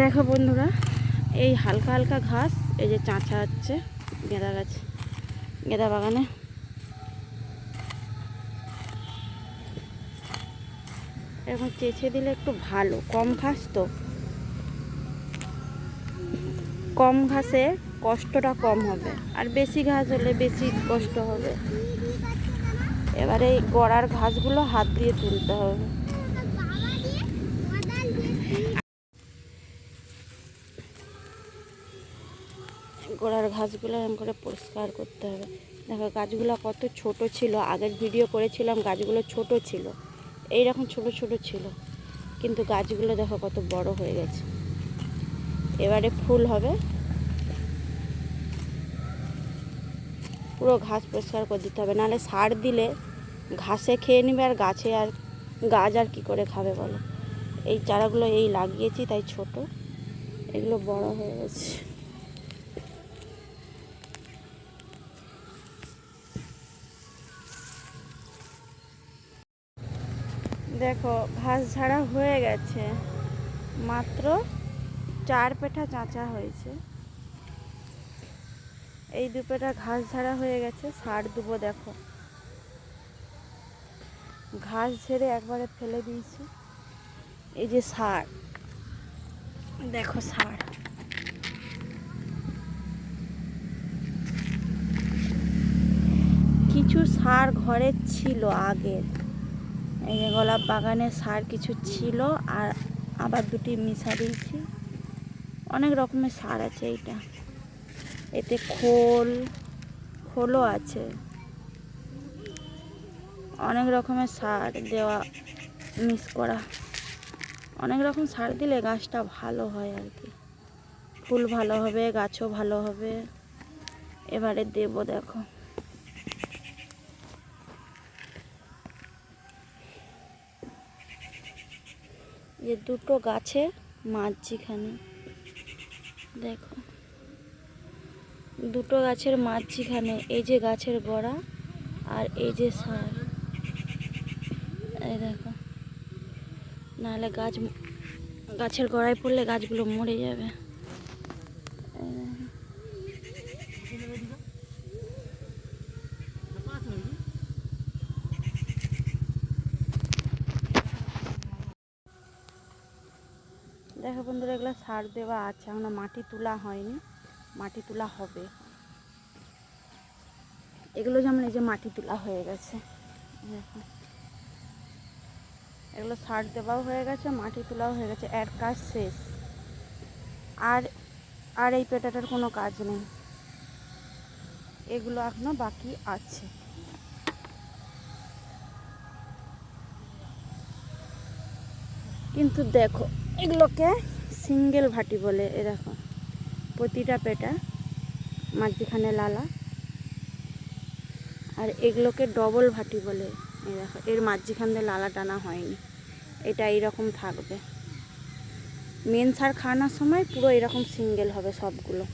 দেখো বন্ধুরা, এই হালকা হালকা ঘাস, এই যে চাঁচা হচ্ছে, গেঁদা গাছ, গেঁদা বাগানে। এরকম চেঁচে দিলে একটু ভালো, কম ঘাস তো। কম ঘাসে কষ্টটা কম হবে, আর বেশি ঘাস হলে বেশি কষ্ট হবে। এবারে এই গড়ার ঘাসগুলো হাত দিয়ে তুলতে হবে। গোড়ার ঘাসগুলো এরকম করে পরিষ্কার করতে হবে। দেখো গাছগুলো কত ছোট ছিল, আগের ভিডিও করেছিলাম গাছগুলো ছোট ছিল এই রকম ছোট ছোট ছিল, কিন্তু গাছগুলো দেখো কত বড় হয়ে গেছে। এবারে ফুল হবে। পুরো ঘাস পরিষ্কার করে দিতে হবে, নাহলে সার দিলে ঘাসে খেয়ে নেবে আর গাছে আর গাছ আর কী করে খাবে বলো? এই চারাগুলো এই লাগিয়েছি, তাই ছোট। এগুলো বড় হয়ে গেছে। দেখো, ঘাস ঝাড়া হয়ে গেছে। মাত্র চার পেঠা চাঁচা হয়েছে। এই দু পেটা ঘাস ঝাড়া হয়ে গেছে, সার দেবো দেখো। ঘাস ঝেড়ে একবারে ফেলে দিয়েছি। এই যে সার, দেখো সার। কিছু সার ঘরে ছিল আগের। এই যে গোলাপ বাগানে সার কিছু ছিল আর আবার দুটি মিশা দিয়েছি। অনেক রকমের সার আছে এইটা। এতে খোল, খোলও আছে। অনেক রকমের সার দেওয়া মিক্স করা। অনেক রকম সার দিলে গাছটা ভালো হয় আর কি। ফুল ভালো হবে, গাছও ভালো হবে। এবারে দেবো দেখো। যে দুটো গাছে মাঝিখানে দেখো। দুটো গাছের মাঝিখানে এই যে গাছের গোড়া আর এই যে সার। এই দেখো। নাহলে গাছ, গাছের গোড়ায় পড়লে গাছগুলো মরে যাবে। দেখো বন্ধুরা, এগুলো সার দেওয়া আছে, এখনও মাটি তোলা হয়নি। মাটি তোলা হবে। এগুলো যেমন এই যে মাটি তোলা হয়ে গেছে, দেখো। এগুলো সার দেওয়াও হয়ে গেছে, মাটি তোলাও হয়ে গেছে, এর কাজ শেষ। আর আর এই পেটাটার কোনো কাজ নেই। এগুলো এখনও বাকি আছে। কিন্তু দেখো এগুলোকে সিঙ্গেল ভাটি বলে, এ দেখো। প্রতিটা পেটা, মাঝখানে লালা। আর এগুলোকে ডবল ভাটি বলে এই দেখো। এর মাঝখান দিয়ে লালা টানা হয়নি। এটা এইরকম থাকবে। মেন সার খাওয়ানোর সময় পুরো এরকম সিঙ্গেল হবে সবগুলো।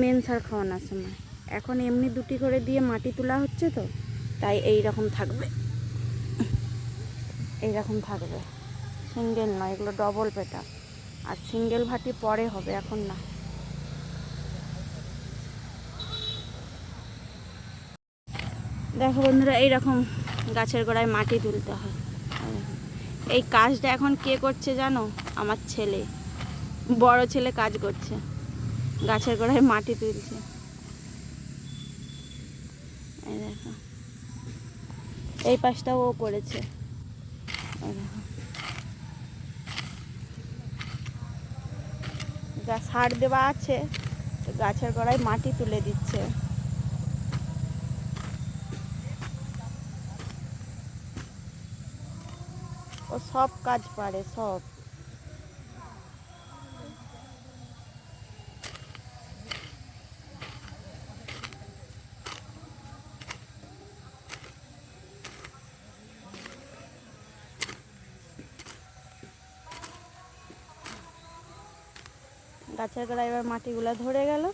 মেন সার খাওয়ানোর সময়। এখন এমনি দুটি করে দিয়ে মাটি তোলা হচ্ছে তো, তাই এই রকম থাকবে। এইরকম থাকবে। সিঙ্গেল নয়, এগুলো ডবল পেটা আর সিঙ্গেল ভাটি পরে হবে, এখন না। দেখো বন্ধুরা, এইরকম গাছের গোড়ায় মাটি তুলতে হয়। এই কাজটা এখন কে করছে জানো? আমার ছেলে। বড় ছেলে কাজ করছে। গাছের গোড়ায় মাটি তুলছে। এই পাশটাও ও করেছে এই দেখো। গা সার দেওয়া আছে গাছের গোড়ায় মাটি তুলে দিচ্ছে। ও সব কাজ পারে সব। গাছের গোড়ায় এবার মাটিগুলো ধরে গেল।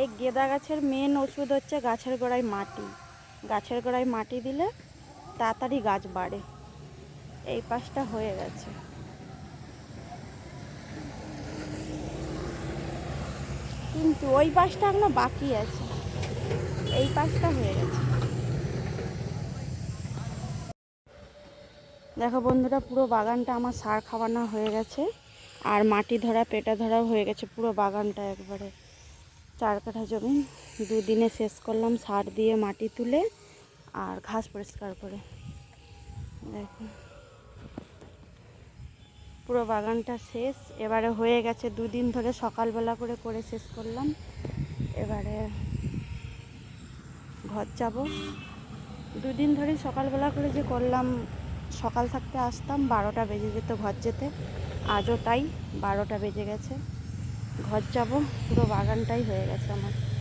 এই গেঁদা গাছের মেন ওষুধ হচ্ছে গাছের গোড়ায় মাটি। গাছের গোড়ায় মাটি দিলে তাড়াতাড়ি গাছ বাড়ে। এই পাশটা হয়ে গেছে। কিন্তু ওই পাশটা এখনও বাকি আছে। এই পাশটা হয়ে গেছে। দেখো বন্ধুরা, পুরো বাগানটা আমার সার খাওয়ানো হয়ে গেছে। আর মাটি ধরা, পেটা ধরাও হয়ে গেছে পুরো বাগানটা একবারে। চার কাঠা জমি, দুদিনে শেষ করলাম সার দিয়ে মাটি তুলে আর ঘাস পরিষ্কার করে। দেখো পুরো বাগানটা শেষ, এবারে হয়ে গেছে দুদিন ধরে সকালবেলা করে করে শেষ করলাম। এবারে ঘর যাব। দুদিন ধরে সকালবেলা করে যে করলাম সকাল থাকতে আসতাম, বারোটা বেজে যেত ঘর যেতে। আজও তাই, বারোটা বেজে গেছে। ঘর যাব, পুরো বাগানটাই হয়ে গেছে আমার।